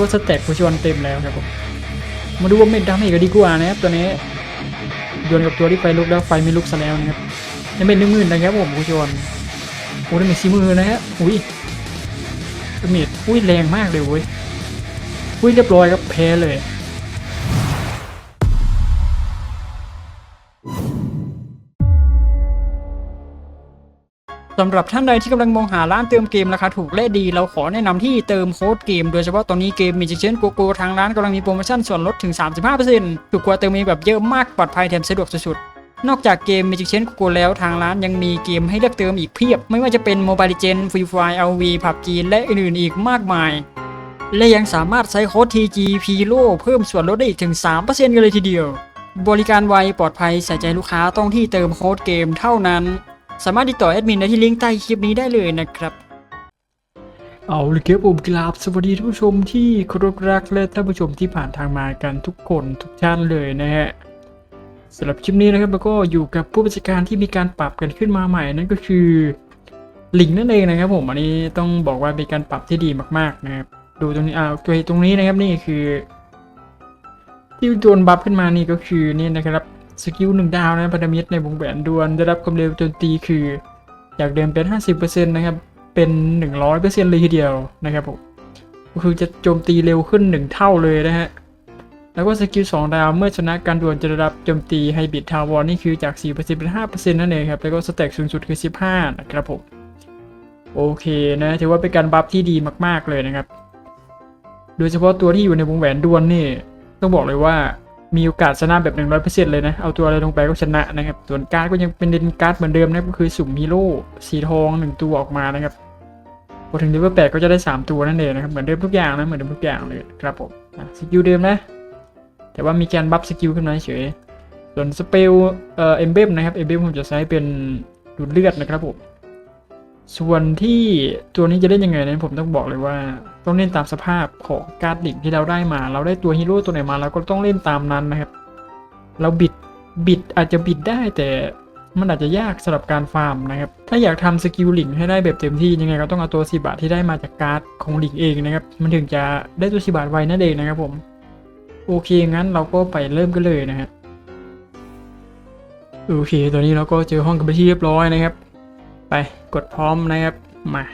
ว่าสเต็กผู้ชวนเต็มแล้วครับผมมาดูว่าเม็ดดาเมจกันดีกว่านะครับตัวนี้ดวลกับตัวที่ไฟลุกแล้วไฟไม่ลุกซะแล้วนะครับยังเป็นหนึ่งหมื่นนะครับผมผู้ชวนโอ้ดาเมจสี่หมื่นนะฮะอุ้ยดาเมจอุ้ยแรงมากเลยเว้ยอุ้ยเรียบร้อยครับแพ้เลย สำหรับท่านใดที่กำลังมองหาร้านเติมเกมราคาถูกและดี เราขอแนะนำที่เติมโค้ดเกม โดยเฉพาะตอนนี้เกมมีจิเชนโกโกทางร้านกำลังมีโปรโมชั่นส่วนลดถึง 35%ถูกกว่าเติมเองแบบเยอะมากปลอดภัยแถมสะดวกสุดๆนอกจากเกม Magic Chain Go แล้วทางร้านยังมีเกมให้เลือกเติมอีกเพียบ ไม่ว่าจะเป็น Mobile Legends Free Fire LV PUBG และอื่นๆอีกมากมาย และยังสามารถใช้โค้ด TGP l o เพิ่มส่วนลดได้อีกถึง 3%กันเลยทีเดียว บริการไวปลอดภัยใส่ใจลูกค้าต้องที่เติมโค้ดเกมเท่านั้น สามารถติดต่อแอดมินได้ที่ลิงก์ใต้คลิปนี้ได้เลยนะครับ เอาเลยครับผมกราบสวัสดีท่านผู้ชมที่เคารพรักและท่านผู้ชมที่ผ่านทางมากันทุกคนทุกท่านเลยนะฮะสำหรับคลิปนี้นะครับแล้วก็อยู่กับผู้บัญชาการที่มีการปรับกันขึ้นมาใหม่นั่นก็คือลิงนั่นเองนะครับผมอันนี้ต้องบอกว่าเป็นการปรับที่ดีมากๆนะครับดูตรงนี้อ่าตัวตรงนี้นะครับนี่คือ ที่โดนบัฟขึ้นมานี่ก็คือนี่นะครับ สกิลหนึ่งดาวนะพันธมิตรในวงแหวนดวลได้รับความเร็วโจมตีคือจากเดิมเป็น 50%นะครับ เป็น 100%เลยทีเดียวนะครับผมก็คือจะโจมตีเร็วขึ้น 1 เท่าเลยนะฮะ แล้วก็สกิล2ดาวเมื่อชนะการดวลจะได้รับโจมตีไฮบริดทาวรนี่คือจาก 4%เป็น 5%นั่นเองครับ แล้วก็สแต็กสูงสุดคือ 15 นะครับผม โอเคนะถือว่าเป็นการบัฟที่ดีมาก ๆเลยนะครับ โดยเฉพาะตัวที่อยู่ในวงแหวนดวลนี่ต้องบอกเลยว่า มีโอกาสชนะแบบ 100%เลยนะ เอาตัวอะไรลงไปก็ชนะนะครับ ส่วนการ์ดก็ยังเป็นเดนการ์ดเหมือนเดิมนะก็คือสุ่มฮีโร่สีทองหนึ่งตัวออกมานะครับพอถึงเลเวลแปดก็จะได้ 3 ตัวนั่นเองนะครับ เหมือนเดิมทุกอย่างนะ เหมือนเดิมทุกอย่างเลยครับผมสกิลเดิมนะ แต่ว่ามีการบัฟสกิลขึ้นมาเฉย ส่วนสเปลเอ่อเอมเบมนะครับ เอมเบมผมจะใช้เป็นดูดเลือดนะครับผม ส่วนที่ตัวนี้จะเล่นยังไงนั้นผมต้องบอกเลยว่า ต้องเล่นตามสภาพของการ์ดลิงที่เราได้มา เราได้ตัวฮีโร่ตัวไหนมาเราก็ต้องเล่นตามนั้นนะครับ เราบิดบิดอาจจะบิดได้แต่มันอาจจะยากสำหรับการฟาร์มนะครับ ถ้าอยากทำสกิลลิงให้ได้แบบเต็มที่ยังไงก็ต้องเอาตัวสีบาทที่ได้มาจากการ์ดของลิงเองนะครับ มันถึงจะได้ตัวสีบาทไวนั่นเองนะครับผม โอเคงั้นเราก็ไปเริ่มกันเลยนะฮะโอเคตอนนี้เราก็เจอห้องกันไปที่เรียบร้อยนะครับ ไปกดพร้อมนะครับมา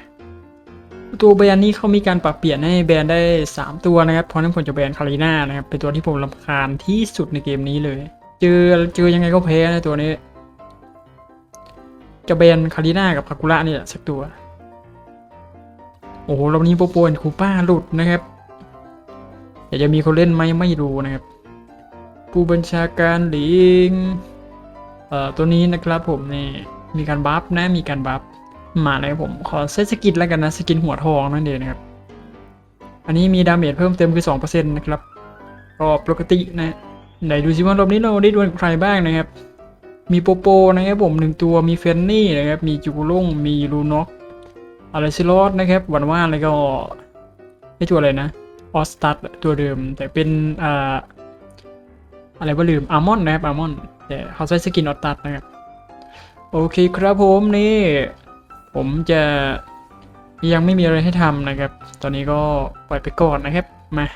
ตัวแบรนด์นี้เขามีการปรับเปลี่ยนให้แบรนด์ได้ 3 ตัวนะครับเพราะนั้นผมจะแบรนด์คาริน่านะครับเป็นตัวที่ผมรำคาญที่สุดในเกมนี้เลย เจอเจอยังไงก็แพ้นะตัวนี้ จะแบรนด์คาริน่ากับคากุระนี่แหละสักตัว โอ้โหรอบนี้โปโปนคูป้าหลุดนะครับอยากจะมีคนเล่นไหมไม่รู้นะครับ ผู้บัญชาการหลิงเอ่อตัวนี้นะครับผมนี่ มีการบัฟนะมีการบัฟมาเลยผมขอเซตสกินแล้วกันนะสกินหัวทองนั่นเองนะครับ อันนี้มีดาเมจเพิ่มเติมคือ2%นะครับก็ปกตินะไหนดูซิว่ารอบนี้เราได้ดวลใครบ้างนะครับ มีโปโปนะครับผมหนึ่งตัวมีเฟนนี่นะครับ มีจูกุลุงมีลูน็อกอะไรซิลอสนะครับหวันว่าอะไรก็ไอตัวอะไรนะออสตัดตัวเดิมแต่เป็นอ่าอะไรว่าลืมอาร์มอนนะครับอาร์มอนแต่เขาใช้สกินออตตัดนะครับ โอเคครับผมนี่ ผมจะยังไม่มีอะไรให้ทำนะครับ ตอนนี้ก็ปล่อยไปก่อนนะครับมา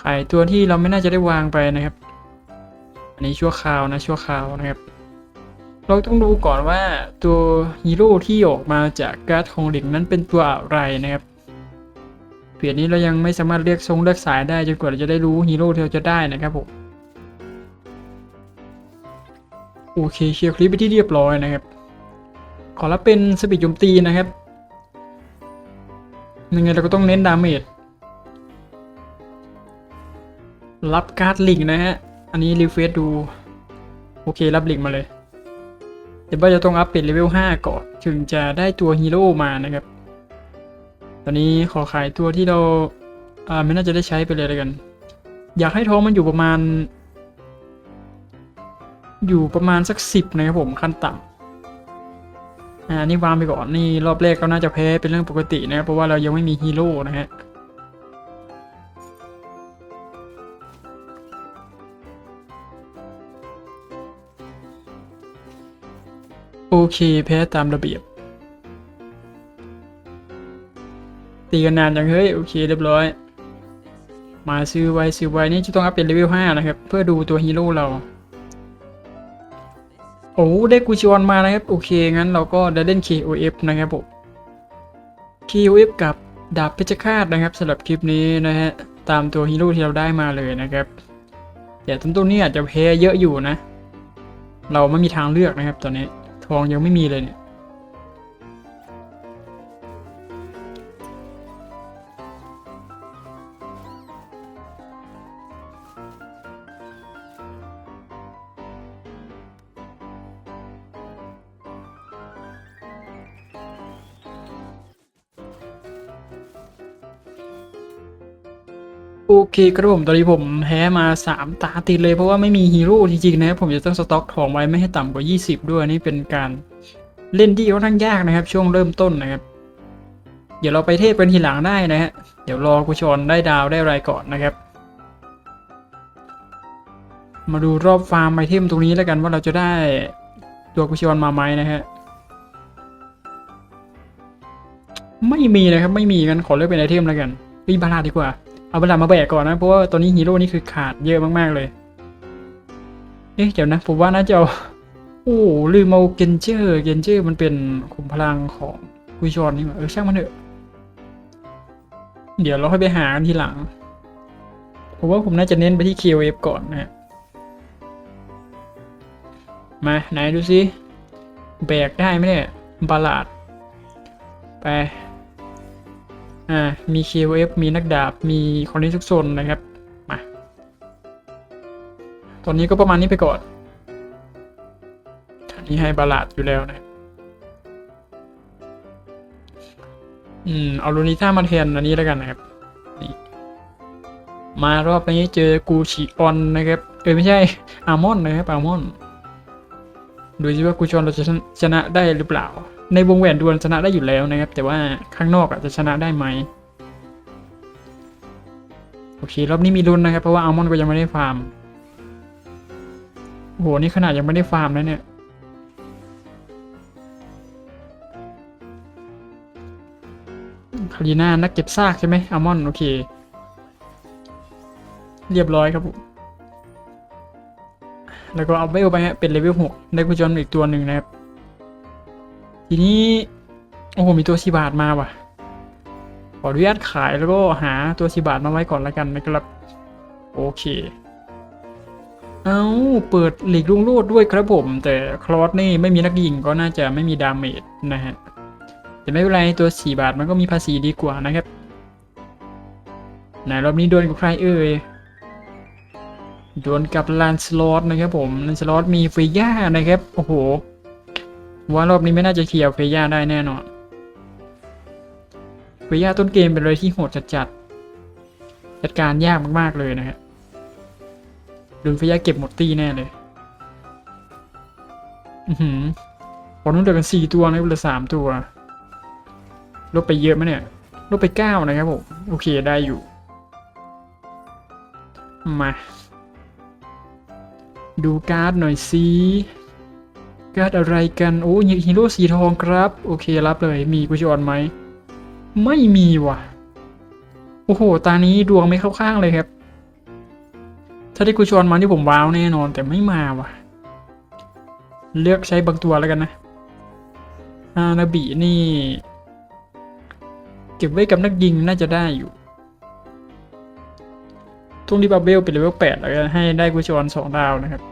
ขายตัวที่เราไม่น่าจะได้วางไปนะครับ อันนี้ชั่วคราวนะชั่วคราวนะครับ เราต้องดูก่อนว่าตัวฮีโร่ที่ออกมาจากการ์ดของหลิงนั้นเป็นตัวอะไรนะครับเพียนี้เรายังไม่สามารถเรียกทรงเลือกสายได้จนกว่าเราจะได้รู้ฮีโร่ที่เราจะได้นะครับผม โอเคเคลียร์คลิปไปที่เรียบร้อยนะครับ ขอรับเป็นสปีดโจมตีนะครับ ยังไงเราก็ต้องเน้นดาเมจ รับการ์ดลิงก์นะฮะ อันนี้รีเฟซดู โอเครับลิงก์มาเลยเดี๋ยวว่าจะต้องอัพเป็นเลเวล5ก่อน ถึงจะได้ตัวฮีโร่มานะครับ ตอนนี้ขอขายตัวที่เรา อ่าไม่น่าจะได้ใช้ไปเลยแล้วกัน อยากให้ท้องมันอยู่ประมาณ อยู่ประมาณสักสิบนะครับผมขั้นต่ำอ่านี่วางไปก่อนนี่รอบแรกก็น่าจะแพ้เป็นเรื่องปกตินะครับเพราะว่าเรายังไม่มีฮีโร่นะฮะโอเคแพ้ตามระเบียบ ตีกันนานจังเฮ้ยโอเคเรียบร้อย มาซื้อไว้ซื้อไว้นี่จะต้องอัพเป็นเลเวล5นะครับ เพื่อดูตัวฮีโร่เรา โอ้ได้กูชิวอนมานะครับ โอเค งั้นเราก็ได้เล่น KOF นะครับผม KOF กับดาบเพชรฆาตนะครับสำหรับคลิปนี้นะฮะ ตามตัวฮีโร่ที่เราได้มาเลยนะครับแต่ต้นต้นนี้อาจจะแพ้เยอะอยู่นะ เราไม่มีทางเลือกนะครับ ตอนนี้ทองยังไม่มีเลยเนี่ย เคครับผมตอนนี้ผมแพ้มา 3 ตาติดเลยเพราะว่าไม่มีฮีโร่จริงๆนะครับผมจะต้องสต็อกทองไว้ไม่ให้ต่ำกว่า 20 ด้วยนี่เป็นการเล่นที่ค่อนข้างยากนะครับ ช่วงเริ่มต้นนะครับ เดี๋ยวเราไปเทพกันทีหลังได้นะฮะเดี๋ยวรอกุชอนได้ดาวได้อะไรก่อนนะครับ มาดูรอบฟาร์มไอเทมตรงนี้แล้วกันว่าเราจะได้ตัวกุชอนมาไหมนะฮะไม่มีนะครับไม่มีกันขอเลือกเป็นไอเทมแล้วกันปีบาลาดีกว่า เอาเวลามาแบกก่อนนะ เพราะว่าตอนนี้ฮีโร่นี่คือขาดเยอะมากๆเลย เอ๊ะเดี๋ยวนะ ผมว่าน่าจะเอาโอ้ลืมเอาเกนเจอร์ เกนเจอร์มันเป็นขุมพลังของกุยชอนนี่หว่าเออช่างมันเถอะ เดี๋ยวเราค่อยไปหากันทีหลัง ผมว่าผมน่าจะเน้นไปที่ KOF ก่อนนะฮะมา ไหนดูซิ แบกได้ไหมเนี่ย บาลาด ไป อ่า มี KOF มีนักดาบ มีคอนเนทุกโซนนะครับ มา ตอนนี้ก็ประมาณนี้ไปก่อนอันนี้ให้บาลาดอยู่แล้วนะ อืม เอาลูนิต้ามาแทนอันนี้แล้วกันนะครับ นี่ มารอบนี้เจอกูชิออนนะครับ เออไม่ใช่ อาร์มอนนะครับ อาร์มอน ดูสิว่ากูชอนเราจะชนะได้หรือเปล่า ในวงแหวนดวลชนะได้อยู่แล้วนะครับ แต่ว่าข้างนอกอะจะชนะได้ไหมโอเค รอบนี้มีลุ้นนะครับ เพราะว่าอัลมอนด์ก็ยังไม่ได้ฟาร์มโอ้โหนี่ขนาดยังไม่ได้ฟาร์มนะเนี่ย คารีนานักเก็บซากใช่ไหมอัลมอนด์โอเค เรียบร้อยครับผมแล้วก็เอาเวลไปฮะเป็นเลเวลหกได้กุญจอีกตัวหนึ่งนะครับ ทีนี้ โอ้โหมีตัวชีบาทมาว่ะ ขออนุญาตขายแล้วก็หาตัวชีบาทมาไว้ก่อนแล้วกันนะครับ โอเค เอาเปิดหลีกลุงโลดด้วยครับผม แต่คลอสนี่ไม่มีนักยิงก็น่าจะไม่มีดาเมจนะฮะแต่ไม่เป็นไรตัวสีบาทมันก็มีภาษีดีกว่านะครับไหนรอบนี้โดนกับใครเอ่ยโดนกับลานสลอตนะครับผมลานสลอตมีฟรีย่านะครับ โอ้โห ว่ารอบนี้ไม่น่าจะเคลียร์เฟย่าได้แน่นอนเฟย่าต้นเกมเป็นอะไรที่โหดจัดจัดจัดการยากมากๆเลยนะฮะโดนเฟย่าเก็บหมดตี้แน่เลย อือหือพอนู้นเดียวกันสี่ตัวนะเหลือสามตัวลดไปเยอะไหมเนี่ยลดไปเก้านะครับผมโอเคได้อยู่ มา ดูการ์ดหน่อยสิ การ์ดอะไรกันโอ้ยฮีโร่สีทองครับ โอเครับเลย มีกุชออนไหม ไม่มีว่ะ โอ้โห ตานี้ดวงไม่เข้าข้างเลยครับ ถ้าได้กุชออนมาที่ผมว้าวแน่นอน แต่ไม่มาว่ะ เลือกใช้บางตัวแล้วกันนะอานาบินี่ เก็บไว้กับนักยิงน่าจะได้อยู่ทุ่งดีบาเบลเป็นเลเวลแปดแล้วกันให้ได้กุชออนสองดาวนะครับ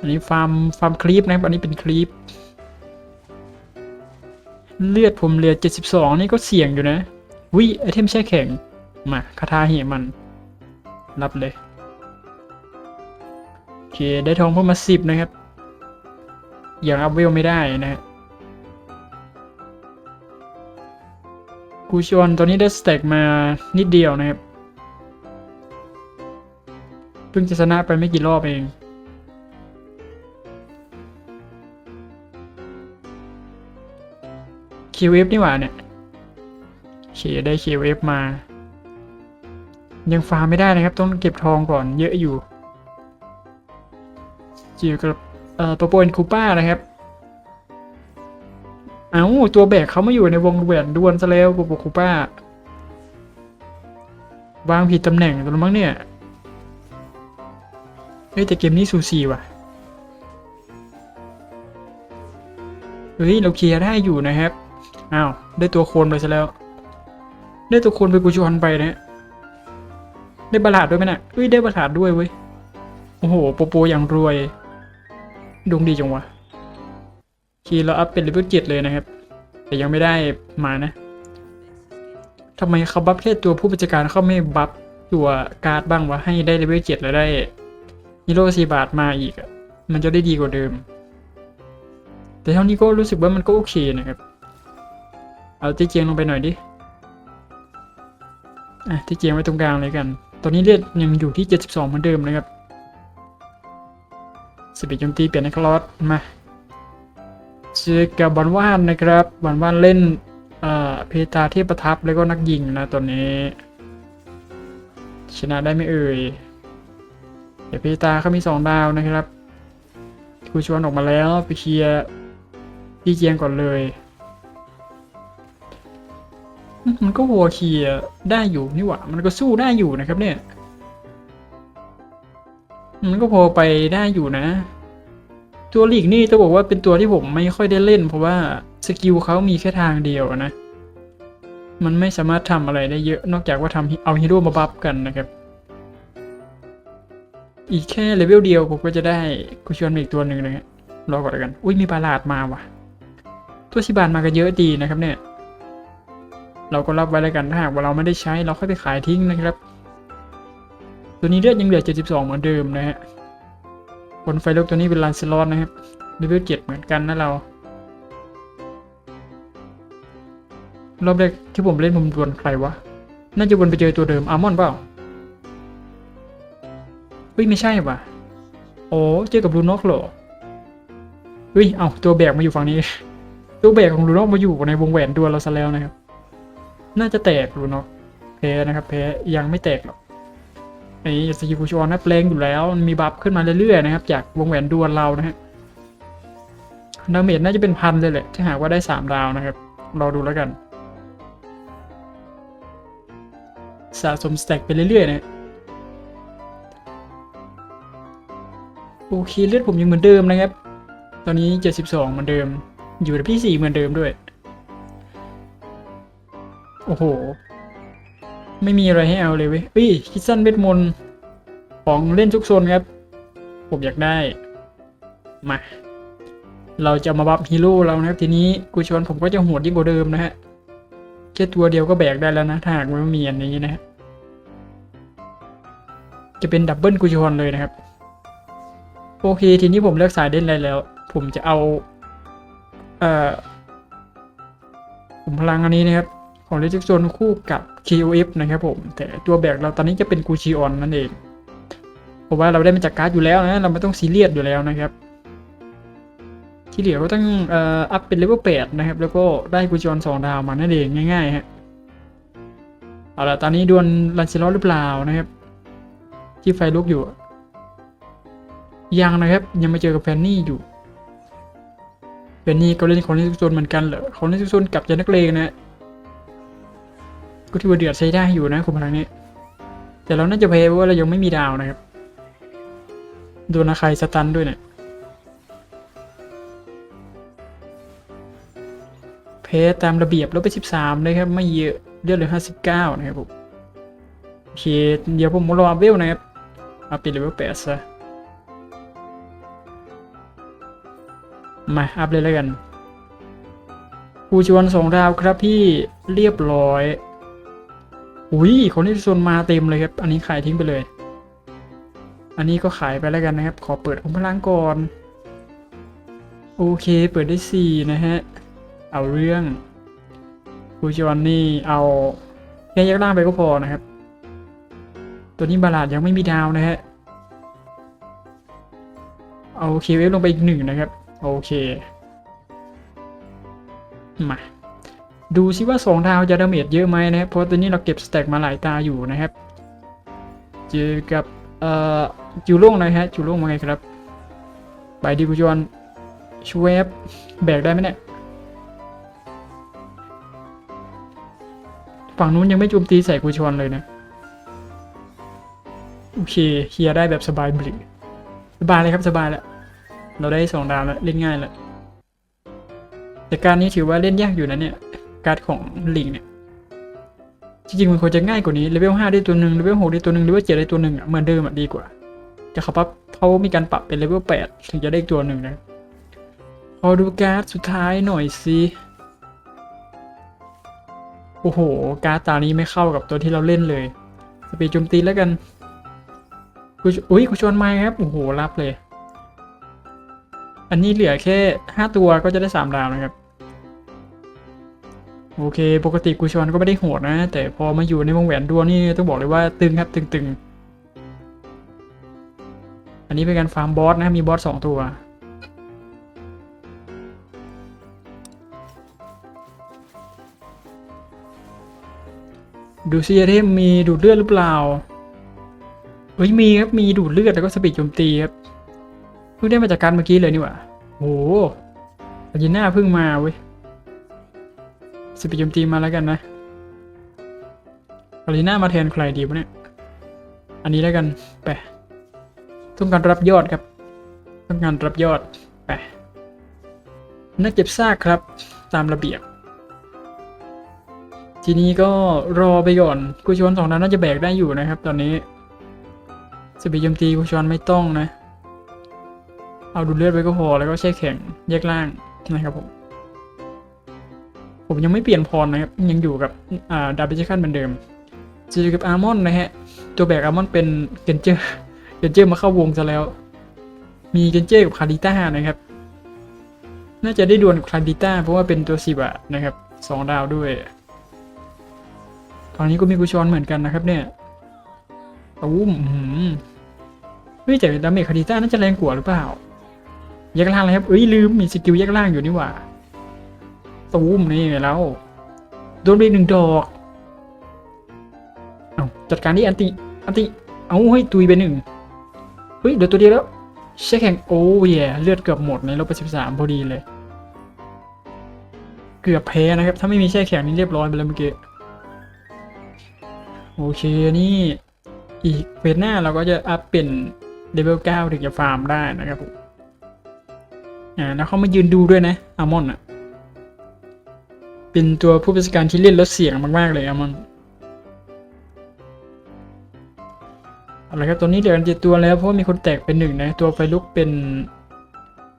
อันนี้ฟาร์มฟาร์มคลีปนะครับ อันนี้เป็นคลีป เลือดผมเหลือ 72 นี่ก็เสี่ยงอยู่นะ วิไอเทมแช่แข็ง มาคาถาเหมัน รับเลย โอเค ได้ทองเพิ่มมา 10 นะครับ อย่างอัพเวลไม่ได้นะฮะกูชอนตอนนี้ได้สเต็กมานิดเดียวนะครับ เพิ่งจะชนะไปไม่กี่รอบเอง QF นี่หว่าเนี่ยโอเคได้ QF มา ยังฟาร์มไม่ได้นะครับ ต้องเก็บทองก่อนเยอะอยู่เกี่ยวกับเอ่อตัวโปรเอนคูป้านะครับ เอ้าตัวแบกเขามาอยู่ในวงแหวนดวลซะแล้วกูบอกคูป้าวางผิดตำแหน่งตัวมั้งเนี่ยเฮ้ยแต่เกมนี้สูสีว่ะเฮ้ยเราเคลียร์ได้อยู่นะครับ อ้าว ได้ตัวโคนไปซะแล้ว ได้ตัวโคนไปกูชวนไปนะได้บาลาดด้วยไหมนะ่ะเฮ้ยได้บาลาดด้วยเว้ย โอ้โห โปโปอย่างรวยดวงดีจังวะคีเราอัพเป็นเลเวลเจ็ดเลยนะครับ แต่ยังไม่ได้มานะทำไมเขาบัฟแค่ตัวผู้บัญชาการเขาไม่บัฟตัวการ์ดบ้างวะให้ได้เลเวลเจ็ดแล้วได้ฮีโร่สีบาทมาอีกอะมันจะได้ดีกว่าเดิม แต่เท่านี้ก็รู้สึกว่ามันก็โอเคนะครับ เอาที่เจียงลงไปหน่อยดิอะที่เจียงไว้ตรงกลางเลยกัน ตอนนี้เลือดยังอยู่ที่ 72 เหมือนเดิมนะครับสปีดโจมตีเปลี่ยนให้คลอสมาเจอกับบอลว่านนะครับบอลว่านเล่นเอ่อเพตาเทพประทับแล้วก็นักยิงนะตอนนี้ ชนะได้ไม่เอ่ยเดี๋ยวเพตาเขามีสองดาวนะครับครูชวนออกมาแล้วไปเคลียร์พี่เจียงก่อนเลย มันก็วัวเคลียได้อยู่นี่หว่า มันก็สู้ได้อยู่นะครับเนี่ย มันก็พอไปได้อยู่นะ ตัวลีกนี่ต้องบอกว่าเป็นตัวที่ผมไม่ค่อยได้เล่น เพราะว่าสกิลเขามีแค่ทางเดียวนะ มันไม่สามารถทำอะไรได้เยอะ นอกจากว่าทำเอาฮีโร่มาบัฟกันนะครับ อีกแค่เลเวลเดียวผมก็จะได้กุชวนมาอีกตัวหนึ่งนะฮะรอก่อนแล้วกัน อุ้ยมีปลาลาดมาว่ะ ตัวชิบานมากันเยอะดีนะครับเนี่ย เราก็รับไว้แล้วกันถ้าหากว่าเราไม่ได้ใช้เราค่อยไปขายทิ้งนะครับ ตัวนี้เลือดยังเหลือ 72 เหมือนเดิมนะฮะบนไฟลุกตัวนี้เป็นลันเซลอตนะครับเลเวล7เหมือนกันนะเรารอบแรกที่ผมเล่นผมดวลใครวะ น่าจะวนไปเจอตัวเดิมอาร์มอนเปล่าเฮ้ยไม่ใช่ว่ะโอ้เจอกับลูนอกเหรอเฮ้ย เอาตัวแบกมาอยู่ฝั่งนี้ ตัวแบกของลูนอกมาอยู่ในวงแหวนดวลเราซะแล้วนะครับ น่าจะแตกลูน็อกแพ้นะครับแพ้ยังไม่แตกหรอกไอ้สกิลคูชอนนะแปลงอยู่แล้วมีบัฟขึ้นมาเรื่อยๆนะครับ จากวงแหวนดวลเรานะฮะดาเมจน่าจะเป็นพันเลยแหละถ้าหากว่าได้สามดาวนะครับรอดูแล้วกัน สะสมสแต็กไปเรื่อยๆนะโอเคเลือดผมยังเหมือนเดิมนะครับ ตอนนี้ 72 เหมือนเดิม อยู่ที่ 4 เหมือนเดิมด้วย โอ้โห ไม่มีอะไรให้เอาเลยเว้ยเฮ้ยคิดสั้นเวทมนต์ของเล่นทุกโซนครับ ผมอยากได้ มา เราจะมาบัฟฮีโร่เรานะครับ ทีนี้กูชวนผมก็จะโหดยิ่งกว่าเดิมนะฮะแค่ตัวเดียวก็แบกได้แล้วนะ ถ้าหากไม่มีอันนี้นะฮะจะเป็นดับเบิลกูชอนเลยนะครับ โอเค ทีนี้ผมเลือกสายเล่นอะไรแล้ว ผมจะเอา เอ่อผมพลังอันนี้นะครับ ของเลจิกโซนคู่กับ KOF นะครับผม แต่ตัวแบกเราตอนนี้จะเป็นกูชิออนนั่นเองเพราะว่าเราได้มาจากการ์ดอยู่แล้วนะ เราไม่ต้องซีเรียสอยู่แล้วนะครับ ที่เหลือก็ต้องเอ่ออัพเป็นเลเวล8นะครับ แล้วก็ได้กูชิออน2ดาวมานั่นเองง่ายๆฮะเอาละตอนนี้ดวลลันเซลอหรือเปล่านะครับ ที่ไฟลุกอยู่ยังนะครับ ยังไม่เจอกับแฟนนี่อยู่แฟนนี่ก็เล่นของเลจิกโซนเหมือนกันเหรอของเลจิกโซนกับจานักเลงนะ ก็ถือว่าเดือดใช้ได้อยู่นะคุณพลังนี้ แต่เราน่าจะแพ้เพราะว่าเรายังไม่มีดาวนะครับโดนอาคายสตันด้วยเนี่ยแพ้ตามระเบียบลบไป 13 เลยครับ ไม่เยอะเลือดเหลือ 59 นะครับผมโอเคเดี๋ยวผมรอเวลนะครับอัพเป็นเลเวล8ซะมาอัพเลยแล้วกันครูชวนสองดาวครับพี่เรียบร้อย อุ้ยคนที่โซนมาเต็มเลยครับ อันนี้ขายทิ้งไปเลย อันนี้ก็ขายไปแล้วกันนะครับ ขอเปิดองพลังก่อน โอเค เปิดได้สี่นะฮะ เอาเรื่องคูจอนนี่เอาแค่ยักล่างไปก็พอนะครับ ตัวนี้บาลาดยังไม่มีดาวนะฮะ เอาเคเวฟลงไปอีกหนึ่งนะครับ โอเค มา ดูซิว่าสองดาวจะดาเมจเยอะไหมนะครับเพราะตอนนี้เราเก็บสแต็กมาหลายตาอยู่นะครับ เจอกับเอ่อจูโร่งหน่อยฮะจูโร่งมาไงครับไปดีกูจอนชเวฟแบกได้ไหมเนี่ยฝั่งนู้นยังไม่จุมตีใส่กูชอนเลยนะโอเคเคลียร์ได้แบบสบายบลิสบายเลยครับสบายแล้วเราได้สองดาวแล้วเล่นง่ายแล้วแต่การนี้ถือว่าเล่นยากอยู่นะเนี่ย การ์ดของลิงเนี่ย จริงๆ มันควรจะง่ายกว่านี้เลเวล5ได้ตัวหนึ่งเลเวล6ได้ตัวหนึ่งเลเวล7ได้ตัวหนึ่งอะเหมือนเดิมอะดีกว่า แต่เขาปรับเขามีการปรับเป็นเลเวล8ถึงจะได้ตัวหนึ่งนะขอดูการ์ดสุดท้ายหน่อยสิโอ้โห การ์ดตานี้ไม่เข้ากับตัวที่เราเล่นเลยสปีดโจมตีแล้วกันกูอุ้ยกูชวนไม้ครับ โอ้โห รับเลย อันนี้เหลือแค่ 5 ตัวก็จะได้ 3 ดาวนะครับ โอเค ปกติกูชอนก็ไม่ได้โหดนะ แต่พอมาอยู่ในวงแหวนดวงนี่ต้องบอกเลยว่าตึงครับตึงๆ อันนี้เป็นการฟาร์มบอสนะครับมีบอสสองตัว ดูซิเทมมีดูดเลือดหรือเปล่า เฮ้ยมีครับ มีดูดเลือดแล้วก็สปีดโจมตีครับ เพิ่งได้มาจากการเมื่อกี้เลยนี่หว่าโหอาจิน่าเพิ่งมาเว้ย สปีโจมตีมาแล้วกันนะอารีน่ามาแทนใครดีวะเนี่ย อันนี้แล้วกันไปต้องการรับยอดครับ ต้องการรับยอดไปนักเก็บซากครับ ตามระเบียบ ทีนี้ก็รอไปก่อนกูชวนสองนั้นน่าจะแบกได้อยู่นะครับ ตอนนี้สปีโจมตีกูชวนไม่ต้องนะ เอาดูดเลือดไปก็พอแล้วก็แช่แข็งแยกล่างนะครับผม ผมยังไม่เปลี่ยนพรนะครับ ยังอยู่กับอ่าดาบเบิชันเหมือนเดิมจะอยู่กับอาร์มอนนะฮะ ตัวแบกอาร์มอนเป็นเกนเจอร์เกนเจอร์มาเข้าวงซะแล้ว มีเกนเจอร์กับคาริต้านะครับ น่าจะได้ดวลกับคาริต้าเพราะว่าเป็นตัวสิบอะนะครับสองดาวด้วยฝั่งนี้ก็มีกุชอนเหมือนกันนะครับ เนี่ยตุ้มอื้อหือเฮ้ยแต่ดาเมจคาริต้าน่าจะแรงกว่าหรือเปล่าแยกล่างเลยครับเอ้ยลืมมีสกิลแยกล่างอยู่นี่หว่า ตูมนี่แล้วโดนไปหนึ่งดอกเอาจัดการที่อันติอันติเอาเฮ้ตุยไปหนึ่งเฮ้ยเดี๋ยวตัวเดียวแล้วเช็คแข่งโอ้ยเลือดเกือบหมดในลบไปสิบสามพอดีเลย เกือบแพ้นะครับ ถ้าไม่มีแช่แข็งนี่เรียบร้อยไปแล้วเมื่อกี้โอเคนี่อีกเฟสหน้าเราก็จะอัพเป็นเลเวล9ถึงจะฟาร์มได้นะครับอ่าแล้วเขามายืนดูด้วยนะอัลมอนด์อะ เป็นตัวผู้พิการที่เล่นแล้วเสียงมาก ๆ เลยอะมันเอาละครับตัวนี้เหลือกันเจ็ดตัวแล้วเพราะว่ามีคนแตกเป็นหนึ่งนะ ตัวไฟลุกเป็น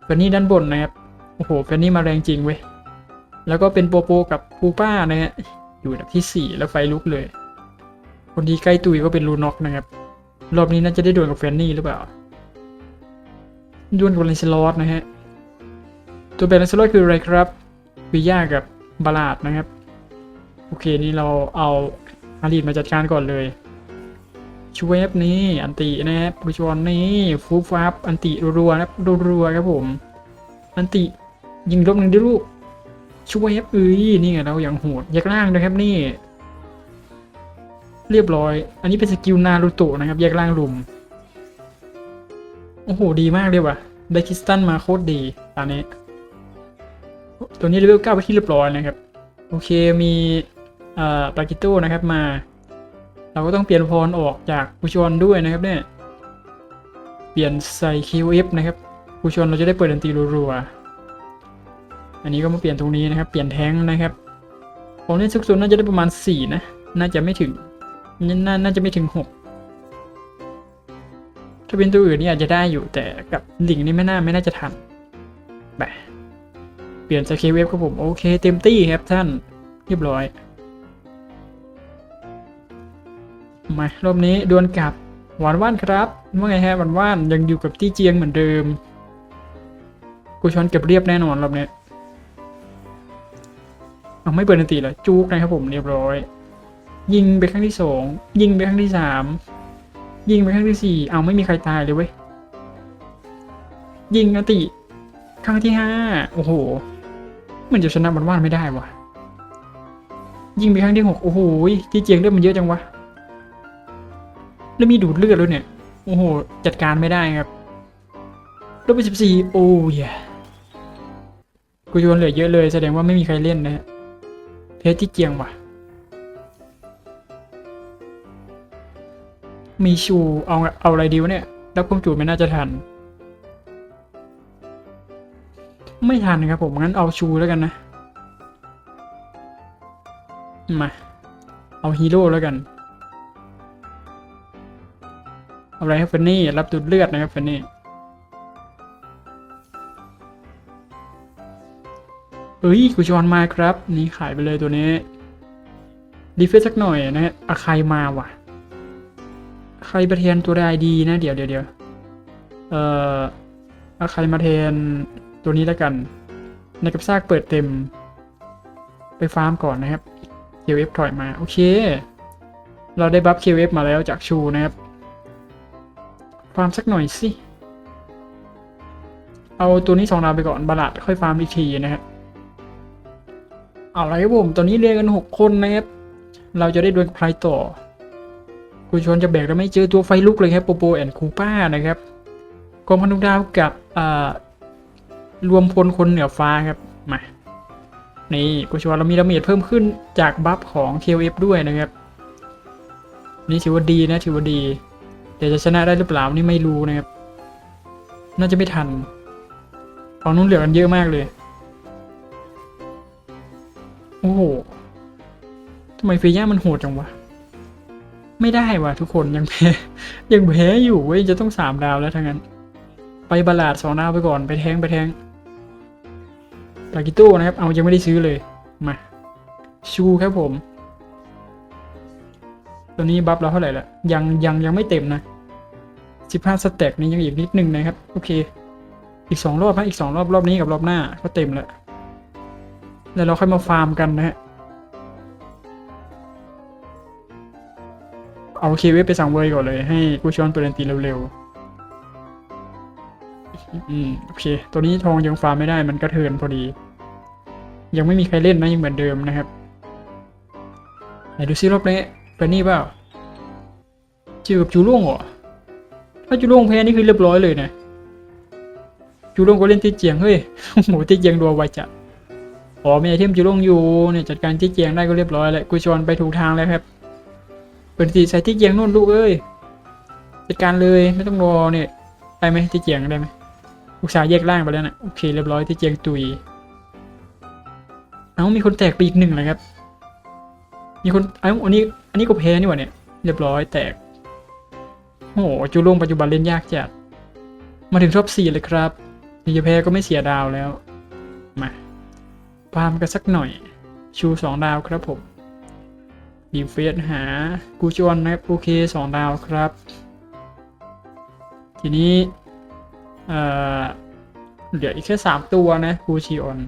เฟนนี่ด้านบนนะครับโอ้โหเฟนนี่มาแรงจริงเว้ยแล้วก็เป็นโปโปกับปูป้านะฮะอยู่อันดับที่สี่แล้วไฟลุกเลย คนที่ใกล้ตุยก็เป็นลูน็อกนะครับ รอบนี้น่าจะได้ดวลกับเฟนนี่หรือเปล่าดวลกับเลนสลอตนะฮะตัวเป็นเลนสลอตคืออะไรครับวิย่ากับ บาลาดนะครับ โอเคนี่เราเอาอารีดมาจัดการก่อนเลยชเวฟนี่อันตินะครับบุชอนนี่ฟูฟับอันติรัวๆนะครับรัวๆครับผม อันติยิงลบหนึ่งด้ลูกชเวฟเอ้ยนี่ไงเราอย่างโหดแยกล่างนะครับนี่ เรียบร้อย อันนี้เป็นสกิลนารูโตะนะครับแยกล่างลุมโอ้โหดีมากเลยว่ะได้คริสตันมาโคตรดีตอนนี้ ตัวนี้เลเวลเก้าไปที่เรียบร้อยนะครับ โอเคมีเอ่อปากิโต้นะครับมา เราก็ต้องเปลี่ยนพรออกจากผู้ชนด้วยนะครับเนี่ย เปลี่ยนใส่ QF นะครับผู้ชนเราจะได้เปิดดนตรีรัวๆอันนี้ก็มาเปลี่ยนตรงนี้นะครับ เปลี่ยนแท้งนะครับผมเล่นซุกซนน่าจะได้ประมาณ 4 นะ น่าจะไม่ถึงน่าน่าจะไม่ถึง 6 ถ้าเป็นตัวอื่นนี่อาจจะได้อยู่แต่กับลิงนี่ไม่น่าไม่น่าจะทันแบบ ปลี่ยนสเคเวฟครับผม โอเค เต็มตี้ครับท่าน เรียบร้อย มารอบนี้ดวลกับหวานว่านครับว่าไงฮะหวานว่านยังอยู่กับตี้เจียงเหมือนเดิม กูช้อนเก็บเรียบแน่นอนรอบนี้เอาไม่เปิดนตีเลยจูกนะครับผมเรียบร้อย ยิงไปครั้งที่สองยิงไปครั้งที่สามยิงไปครั้งที่สี่เอาไม่มีใครตายเลยเว้ยยิงอติครั้งที่ห้าโอ้โห มันจะชนะมันว่านไม่ได้วะยิงไปครั้งที่หกโอ้โหที่เจียงเลือดมันเยอะจังวะแล้วมีดูดเลือดด้วยเนี่ยโอ้โหจัดการไม่ได้ครับลบไปสิบสี่โอ้ยกูโยนเหลือเยอะเลยแสดงว่าไม่มีใครเล่นนะ เทสที่เจียงว่ะ มีชูเอาเอาอะไรดีวะเนี่ย แล้วคมจูดไม่น่าจะทัน ไม่ทันครับผม งั้นเอาชูแล้วกันนะ มา เอาฮีโร่แล้วกัน เอาอะไรครับเฟนนี่ รับดูดเลือดนะครับเฟนนี่เอ้ยกูชอนมาครับ นี่ขายไปเลยตัวนี้ ดีเฟซสักหน่อยนะฮะอะใครมาว่ะ ใครประเทนตัวใดดีนะ เดี๋ยวเดี๋ยวเดี๋ยวเอ่ออาใครมาแทน ตัวนี้แล้วกันในกับซากเปิดเต็ม ไปฟาร์มก่อนนะครับ KF ถอยมา โอเค เราได้บัฟ KF มาแล้วจากชูนะครับ ฟาร์มสักหน่อยสิ เอาตัวนี้สองดาวไปก่อนบาลาดค่อยฟาร์มอีกทีนะครับเอาละครับผมตอนนี้เรียนกันหกคนนะครับ เราจะได้ดวลกับใครต่อ คุณชวนจะแบกแล้วไม่เจอตัวไฟลุกเลยครับโปโปแอนคูป้านะครับกองพันธุดาวกับอ่า รวมพลคนเหนือฟ้าครับ มา นี่กูชวเรามีดาเมจเพิ่มขึ้นจากบัฟของ KF ด้วยนะครับ นี่ถือว่าดีนะถือว่าดี แต่จะชนะได้หรือเปล่านี่ไม่รู้นะครับ น่าจะไม่ทันฝั่งนู้นเหลือกันเยอะมากเลย โอ้โหทำไมเฟย่ามันโหดจังวะ ไม่ได้วะทุกคนยังแพ้ยังแพ้อยู่เว้ยจะต้องสามดาวแล้วทั้งนั้น ไปบาลาดสองดาวไปก่อนไปแทงไปแทง ลากิโต้นะครับ เอายังไม่ได้ซื้อเลย มา ชูครับผม ตัวนี้บัฟเราเท่าไหร่ละ ยังยังยังไม่เต็มนะสิบห้าสเต็กนี้ยังอีกนิดนึงนะครับ โอเค อีกสองรอบนะอีกสองรอบรอบนี้กับรอบหน้าก็เต็มแล้ว แล้วเราค่อยมาฟาร์มกันนะฮะ เอาเคเวไปสั่งเวอร์ก่อนเลยให้กูชอนเปิดนตีเร็วๆ อืมโอเค ตัวนี้ทองยังฟาร์มไม่ได้มันกระเทินพอดี ยังไม่มีใครเล่นนะยังเหมือนเดิมนะครับไหนดูซิรอบนี้เป็นนี่เปล่าเจอกับจูล่วงเหรอถ้าจูล่วงแพ้นี่คือเรียบร้อยเลยนะจูล่วงก็เล่นตีเจียงเฮ้ยโอ้โหตีเจียงดัวไวจัดอ๋อมีไอเทมจูล่วงอยู่เนี่ยจัดการตีเจียงได้ก็เรียบร้อยแล้วกูชวนไปถูกทางแล้วครับเปิดตีใส่ตีเจียงนู่นลูกเอ้ยจัดการเลยไม่ต้องรอเนี่ยได้ไหมตีเจียงได้ไหม อุตส่าห์แยกร่างไปแล้วนะโอเคเรียบร้อยตีเจียงตุย เอ้ามีคนแตกไปอีกหนึ่งเลยครับ มีคนเอ้าอันนี้ อันนี้ก็แพ้นี่หว่าเนี่ย เรียบร้อยแตกโอ้โหจูโร่งปัจจุบันเล่นยากจัดมาถึงรอบสี่เลยครับนี่จะแพ้ก็ไม่เสียดาวแล้ว มาพามกันสักหน่อย ชูสองดาวครับผมดีเฟสหากูชวนนะครับโอเคสองดาวครับ ทีนี้ เอ่อเหลืออีกแค่สามตัวนะกูชิออน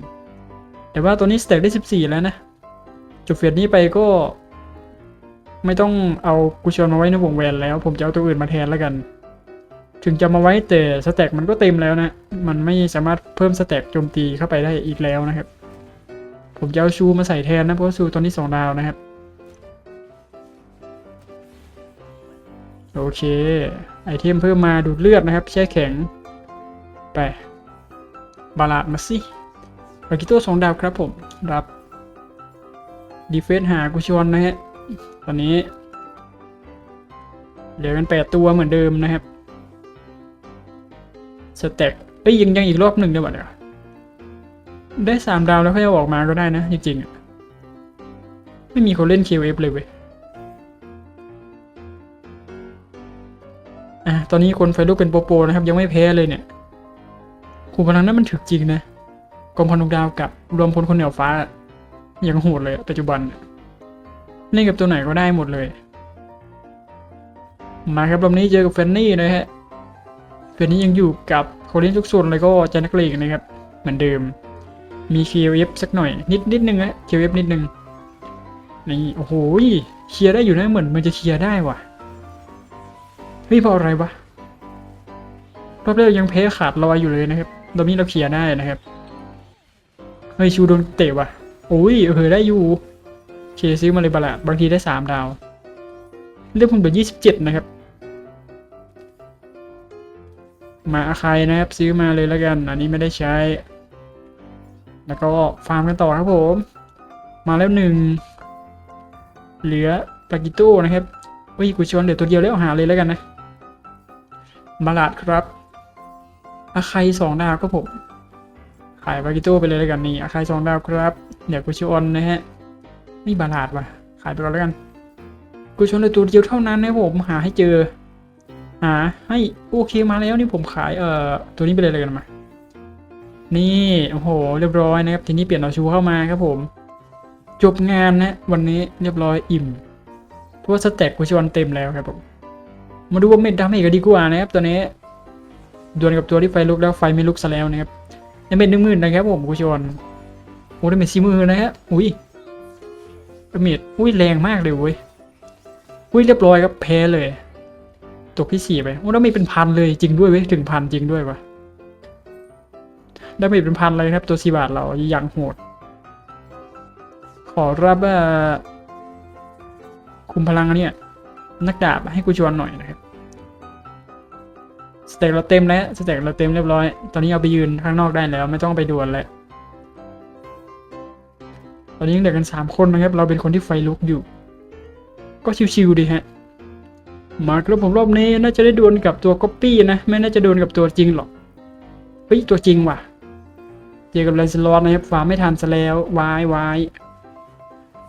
แต่ว่าตัวนี้สเต็กได้14แล้วนะ จบเฟสนี้ไปก็ ไม่ต้องเอากูชิออนมาไว้ในวงแหวนแล้ว ผมจะเอาตัวอื่นมาแทนแล้วกัน ถึงจะมาไว้แต่สเต็กมันก็เต็มแล้วนะ มันไม่สามารถเพิ่มสเต็กโจมตีเข้าไปได้อีกแล้วนะครับ ผมจะเอาชูมาใส่แทนนะเพราะว่าชูตัวนี้สองดาวนะครับ โอเค ไอเทมเพิ่มมาดูดเลือดนะครับ แช่แข็ง ไป บาลาดมาสิปากิโต้สองดาวครับผม รับดีเฟนหากุชอนนะฮะ ตอนนี้เหลือกันแปดตัวเหมือนเดิมนะครับสเต็กเอ้ยยังยังอีกรอบหนึ่งได้ป่ะเนี่ยได้สามดาวแล้วค่อยออกมาก็ได้นะ จริงๆไม่มีคนเล่น QF เลยเว้ยอะตอนนี้คนไฟลุกเป็นโปโปนะครับ ยังไม่แพ้เลยเนี่ย คูพลังนั้นมันถึกจริงนะกองพันดวงดาวกับรวมพลคนเหนือฟ้ายังโหดเลยปัจจุบันเล่นกับตัวไหนก็ได้หมดเลย มาครับรอบนี้เจอกับเฟนนี่นะฮะเฟนนี่ยังอยู่กับโคลินทุกส่วนเลยก็จะนักเลงนะครับ เหมือนเดิม มี KF สักหน่อย นิดนิดนึงนะ KF นิดนึงนี่โอ้โหเคลียร์ได้อยู่นะเหมือนมันจะเคลียร์ได้ว่ะเฮ้ยเพราะอะไรวะรอบแรกยังแพ้ขาดลอยอยู่เลยนะครับ รอบนี้เราเคลียร์ได้นะครับ เฮ้ย ชูโดนเตะว่ะโอ้ยเออได้อยู่เคซื้อมาเลยบลาดบางทีได้สามดาว เลือกผมเบอร์ยี่สิบเจ็ดนะครับ มาอาคายนะครับ ซื้อมาเลยแล้วกัน อันนี้ไม่ได้ใช้ แล้วก็ฟาร์มกันต่อครับผม มาแล้วหนึ่งเหลือปากิโต้นะครับเฮ้ยกูชวนเดี๋ยวตัวเดียวแล้วหาเลยแล้วกันนะบาลาดครับ อาใครสองดาวก็ผมขายบากิโต้ไปเลยแล้วกันนี่อาใครสองดาวครับเดี๋ยวกูชวนนะฮะนี่บาลาดว่ะ ขายไปก่อนแล้วกันกูชนเลยตัวเดียวเท่านั้นนะผมหาให้เจอ หาให้โอเคมาแล้วนี่ผมขายเอ่อตัวนี้ไปเลยเลยกันมา นี่โอ้โหเรียบร้อยนะครับทีนี้เปลี่ยนเอาชูเข้ามาครับผม จบงานนะวันนี้เรียบร้อยอิ่มเพราะว่าสแต็กกูชวนเต็มแล้วครับผมมาดูว่าเม็ดดาเมจกันดีกว่านะครับตัวนี้ ดวลกับตัวที่ไฟลุกแล้วไฟไม่ลุกซะแล้วนะครับดาเมจหนึ่งหมื่นนะครับผมกูชวนโอ้ดาเมจสี่หมื่นนะฮะอุ้ยดาเมจอุ้ยแรงมากเลยเว้ยอุ้ยเรียบร้อยครับแพ้เลยตกที่สี่ไปโอ้ดาเมจเป็นพันเลยจริงด้วยเว้ยถึงพันจริงด้วยวะดาเมจเป็นพันเลยครับตัวสีบาทเราอย่างโหด ขอรับว่าคุมพลังนเนี่ยนักดาบให้กูชวนหน่อยนะครับ สเต็กเราเต็มแล้วสเต็กเราเต็มเรียบร้อย ตอนนี้เอาไปยืนข้างนอกได้แล้วไม่ต้องไปดวลแล้วตอนนี้ยังเหลือกันสามคนนะครับ เราเป็นคนที่ไฟลุกอยู่ ก็ชิวๆดีฮะ มาครับผมรอบนี้น่าจะได้ดวลกับตัวก๊อปปี้นะ ไม่น่าจะดวลกับตัวจริงหรอก เฮ้ย ตัวจริงว่ะ เจอกับไลซลอดนะครับฟาไม่ทันซะแล้ววายวาย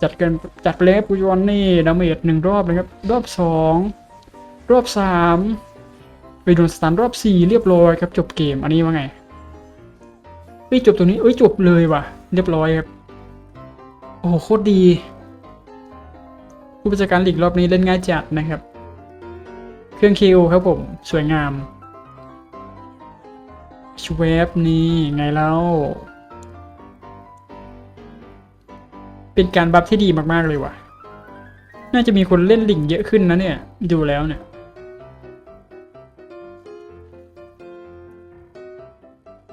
จัดกันจัดเลยครับปุยอนนี่ดาเมจหนึ่งรอบนะครับ รอบสองรอบสาม ไปโดนสตันรอบสี่เรียบร้อยครับจบเกมอันนี้ว่าไงเฮ้ยจบตัวนี้เอ้ยจบเลยว่ะ เรียบร้อยครับ โอ้โหโคตรดี ผู้บัญชาการหลีกรอบนี้เล่นง่ายจัดนะครับ เครื่องคิวครับผมสวยงามชเวฟนี่ไงเล่าเป็นการบัฟที่ดีมากๆเลยว่ะ น่าจะมีคนเล่นลิงเยอะขึ้นนะเนี่ย ดูแล้วเนี่ย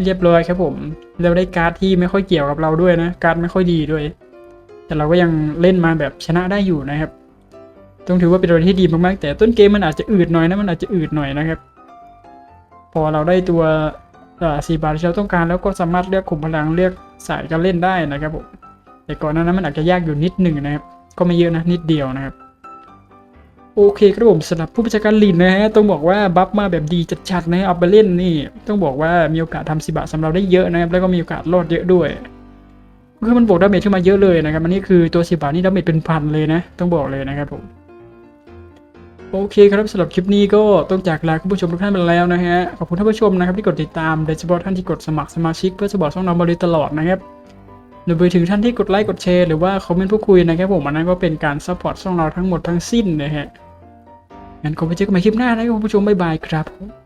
เรียบร้อยครับผมเราได้การ์ดที่ไม่ค่อยเกี่ยวกับเราด้วยนะ การ์ดไม่ค่อยดีด้วย แต่เราก็ยังเล่นมาแบบชนะได้อยู่นะครับ ต้องถือว่าเป็นอะไรที่ดีมากๆ แต่ต้นเกมมันอาจจะอืดหน่อยนะ มันอาจจะอืดหน่อยนะครับ พอเราได้ตัวสี่บาทที่เราต้องการแล้วก็สามารถเลือกขุมพลังเลือกสายการเล่นได้นะครับผม แต่ก่อนหน้านั้นมันอาจจะยากอยู่นิดหนึ่งนะครับ ก็ไม่เยอะนะนิดเดียวนะครับ โอเคครับผมสำหรับผู้บัญชาการลินนะฮะต้องบอกว่าบัฟมาแบบดีจัดๆนะฮะเอาไปเล่นนี่ ต้องบอกว่ามีโอกาสทำสิบะสำหรับได้เยอะนะครับแล้วก็มีโอกาสรอดเยอะด้วยคือมันบวกดาเมจขึ้นมาเยอะเลยนะครับอันนี้คือตัวสิบะนี่ดาเมจเป็นพันเลยนะ ต้องบอกเลยนะครับผมโอเคครับสำหรับคลิปนี้ก็ต้องจากลาคุณผู้ชมทุกท่านไปแล้วนะฮะขอบคุณท่านผู้ชมนะครับที่กดติดตามโดยเฉพาะท่านที่กดสมัครสมาชิกเพื่อสปอร์ตช่องเรามาโดยตลอดนะครับ รวมไปถึงท่านที่กดไลค์กดแชร์หรือว่าคอมเมนต์พูดคุยนะครับผมอันนั้นก็เป็นการซัพพอร์ตช่องเราทั้งหมดทั้งสิ้นนะฮะงั้นก็ไปเจอกันใหม่คลิปหน้านะครับคุณผู้ชมบ๊ายบายครับ